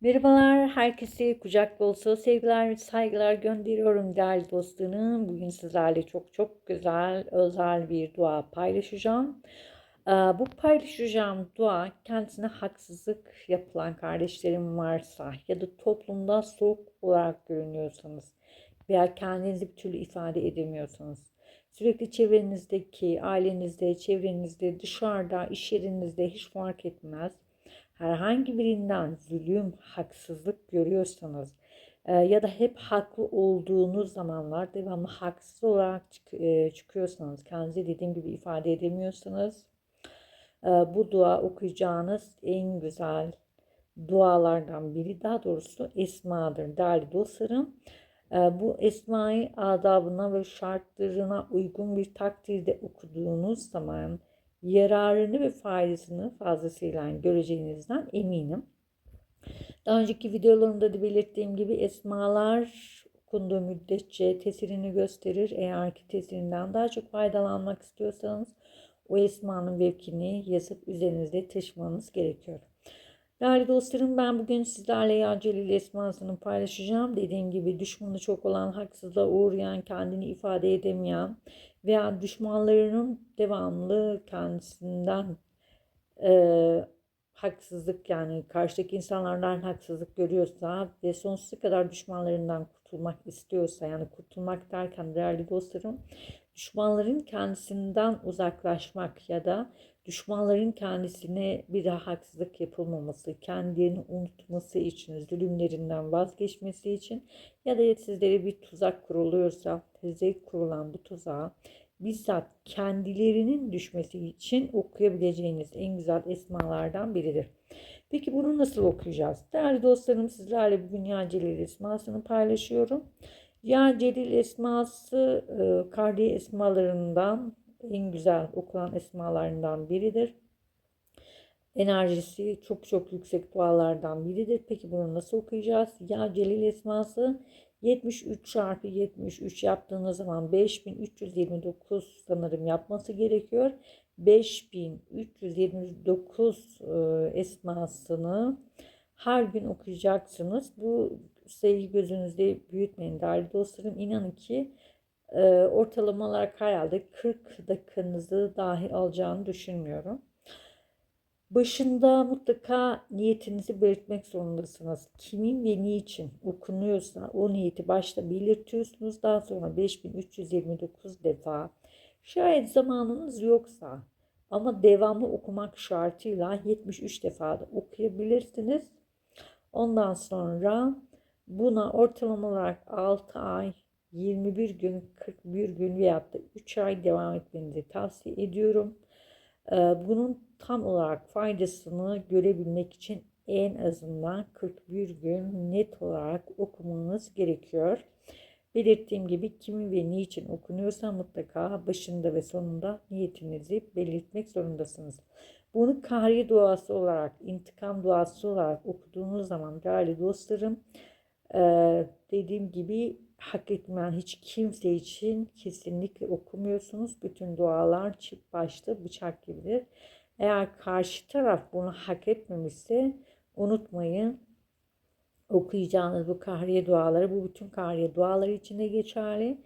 Merhabalar, herkese kucak dolusu sevgiler saygılar gönderiyorum değerli dostlarım. Bugün sizlerle çok çok güzel, özel bir dua paylaşacağım. Ee, Bu paylaşacağım dua kendisine haksızlık yapılan kardeşlerim varsa ya da toplumda soğuk olarak görünüyorsanız veya kendinizi bir türlü ifade edemiyorsanız, sürekli çevrenizdeki, ailenizde, çevrenizde, dışarıda, iş yerinizde hiç fark etmez herhangi birinden zulüm, haksızlık görüyorsanız e, ya da hep haklı olduğunuz zamanlar devamlı haksız olarak e, çıkıyorsanız, kendinizi dediğim gibi ifade edemiyorsanız e, bu dua okuyacağınız en güzel dualardan biri daha doğrusu esmadır değerli dostlarım. Bu esmayı adabına ve şartlarına uygun bir takdirde okuduğunuz zaman yararını ve faydasını fazlasıyla göreceğinizden eminim. Daha önceki videolarımda da belirttiğim gibi esmalar okunduğu müddetçe tesirini gösterir. Eğer ki tesirinden daha çok faydalanmak istiyorsanız o esmanın vekini yazıp üzerinizde taşımanız gerekiyor. Değerli dostlarım ben bugün sizlerle Ya Celil esmasını paylaşacağım. Dediğim gibi düşmanı çok olan, haksızlığa uğrayan, kendini ifade edemeyen veya düşmanlarının devamlı kendisinden e, haksızlık yani karşıdaki insanlardan haksızlık görüyorsa ve sonsuza kadar düşmanlarından kurtulmak istiyorsa yani kurtulmak derken değerli dostlarım düşmanların kendisinden uzaklaşmak ya da düşmanların kendisine bir daha haksızlık yapılmaması, kendilerini unutması için, zulümlerinden vazgeçmesi için ya da sizlere bir tuzak kuruluyorsa, size kurulan bu tuzağa bizzat kendilerinin düşmesi için okuyabileceğiniz en güzel esmalardan biridir. Peki bunu nasıl okuyacağız? Değerli dostlarım sizlerle bugün Ya Celil esmasını paylaşıyorum. Ya Celil esması e, Kardi esmalarından en güzel okunan esmalarından biridir. Enerjisi çok çok yüksek dualardan biridir. Peki bunu nasıl okuyacağız? Ya Celil esması 73 çarpı 73 yaptığınız zaman 5329 sanırım yapması gerekiyor. 5329 e, esmasını her gün okuyacaksınız. Bu sayıyı gözünüzde büyütmeyin değerli dostlarım. İnanın ki e, ortalama olarak herhalde 40 dakikanızı dahi alacağını düşünmüyorum. Başında mutlaka niyetinizi belirtmek zorundasınız. Kimin ve niçin okunuyorsa o niyeti başta belirtiyorsunuz. Daha sonra 5329 defa. Şayet zamanınız yoksa ama devamlı okumak şartıyla 73 defa da okuyabilirsiniz. Ondan sonra buna ortalama olarak 6 ay, 21 gün, 41 gün veyahut da 3 ay devam etmenizi tavsiye ediyorum. Ee, bunun tam olarak faydasını görebilmek için en azından 41 gün net olarak okumanız gerekiyor. Belirttiğim gibi kimi ve niçin okunuyorsa mutlaka başında ve sonunda niyetinizi belirtmek zorundasınız. Bunu kahri duası olarak, intikam duası olarak okuduğunuz zaman değerli dostlarım dediğim gibi hak etmeyen hiç kimse için kesinlikle okumuyorsunuz. Bütün dualar çift başlı bıçak gibidir. Eğer karşı taraf bunu hak etmemişse unutmayın okuyacağınız bu kahriye duaları bu bütün kahriye duaları içinde geçerli.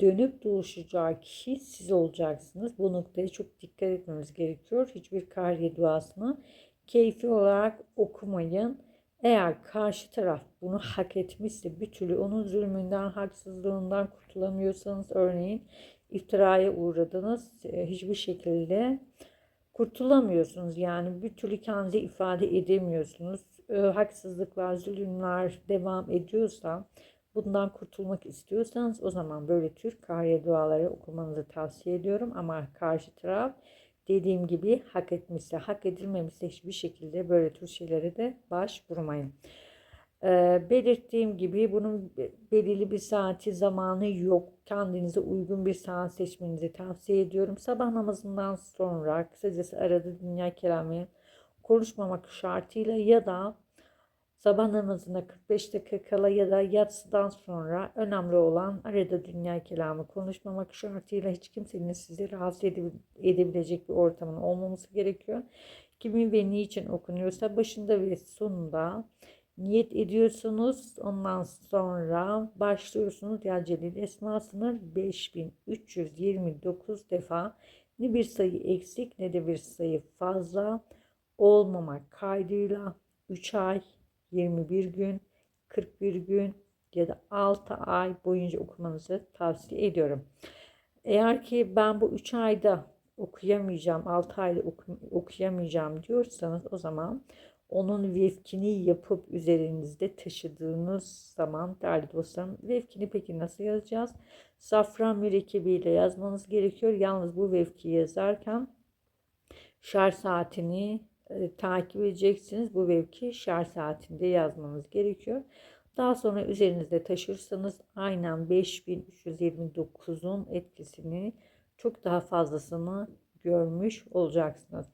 Dönüp dolaşacağı kişi siz olacaksınız. Bu noktaya çok dikkat etmemiz gerekiyor. Hiçbir kahriye duasını keyfi olarak okumayın. Eğer karşı taraf bunu hak etmişse bir türlü onun zulmünden, haksızlığından kurtulamıyorsanız örneğin iftiraya uğradınız hiçbir şekilde kurtulamıyorsunuz. Yani bir türlü kendinizi ifade edemiyorsunuz. Haksızlıklar, zulümler devam ediyorsa bundan kurtulmak istiyorsanız o zaman böyle tür kahriye duaları okumanızı tavsiye ediyorum. Ama karşı taraf dediğim gibi hak etmişse, hak edilmemişse hiçbir şekilde böyle tür şeylere de başvurmayın. Ee, belirttiğim gibi bunun belirli bir saati zamanı yok. Kendinize uygun bir saat seçmenizi tavsiye ediyorum. Sabah namazından sonra kısacası arada dünya kelamı konuşmamak şartıyla ya da sabah namazına 45 dakika kala ya da yatsıdan sonra önemli olan arada dünya kelamı konuşmamak şartıyla hiç kimsenin sizi rahatsız edebilecek bir ortamın olmaması gerekiyor. Kimin ve niçin okunuyorsa başında ve sonunda niyet ediyorsunuz. Ondan sonra başlıyorsunuz. Ya Celil esmasını 5329 defa ne bir sayı eksik ne de bir sayı fazla olmamak kaydıyla 3 ay, 21 gün, 41 gün ya da 6 ay boyunca okumanızı tavsiye ediyorum. Eğer ki ben bu 3 ayda okuyamayacağım, 6 ayda oku- okuyamayacağım diyorsanız o zaman onun vefkini yapıp üzerinizde taşıdığınız zaman değerli dostlarım vefkini peki nasıl yazacağız? Safran mürekkebiyle yazmanız gerekiyor. Yalnız bu vefki yazarken şer saatini e, takip edeceksiniz. Bu vevki şer saatinde yazmanız gerekiyor. Daha sonra üzerinizde taşırsanız aynen 5329'un etkisini çok daha fazlasını görmüş olacaksınız.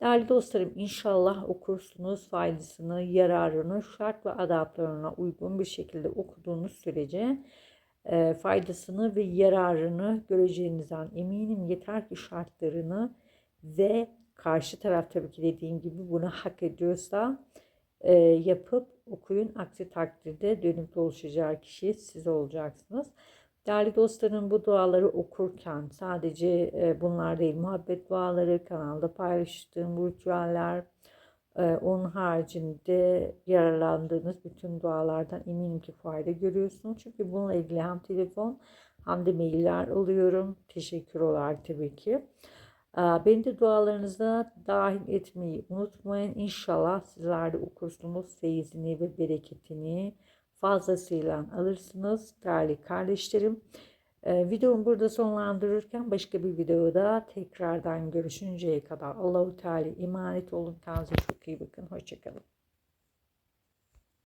Değerli dostlarım inşallah okursunuz faydasını, yararını şart ve adaplarına uygun bir şekilde okuduğunuz sürece e, faydasını ve yararını göreceğinizden eminim. Yeter ki şartlarını ve karşı taraf tabii ki dediğim gibi bunu hak ediyorsa e, yapıp okuyun. Aksi takdirde dönüp dolaşacağı kişi siz olacaksınız. Değerli dostlarım bu duaları okurken sadece e, bunlar değil muhabbet duaları kanalda paylaştığım bu ritüeller e, onun haricinde yararlandığınız bütün dualardan eminim ki fayda görüyorsunuz. Çünkü bununla ilgili hem telefon hem de mailler alıyorum. Teşekkür olarak tabii ki. E, Beni de dualarınıza dahil etmeyi unutmayın. İnşallah sizler de okursunuz feyizini ve bereketini fazlasıyla alırsınız değerli kardeşlerim. Ee, videomu burada sonlandırırken başka bir videoda tekrardan görüşünceye kadar Allahu Teala emanet olun. Kendinize çok iyi bakın. Hoşçakalın.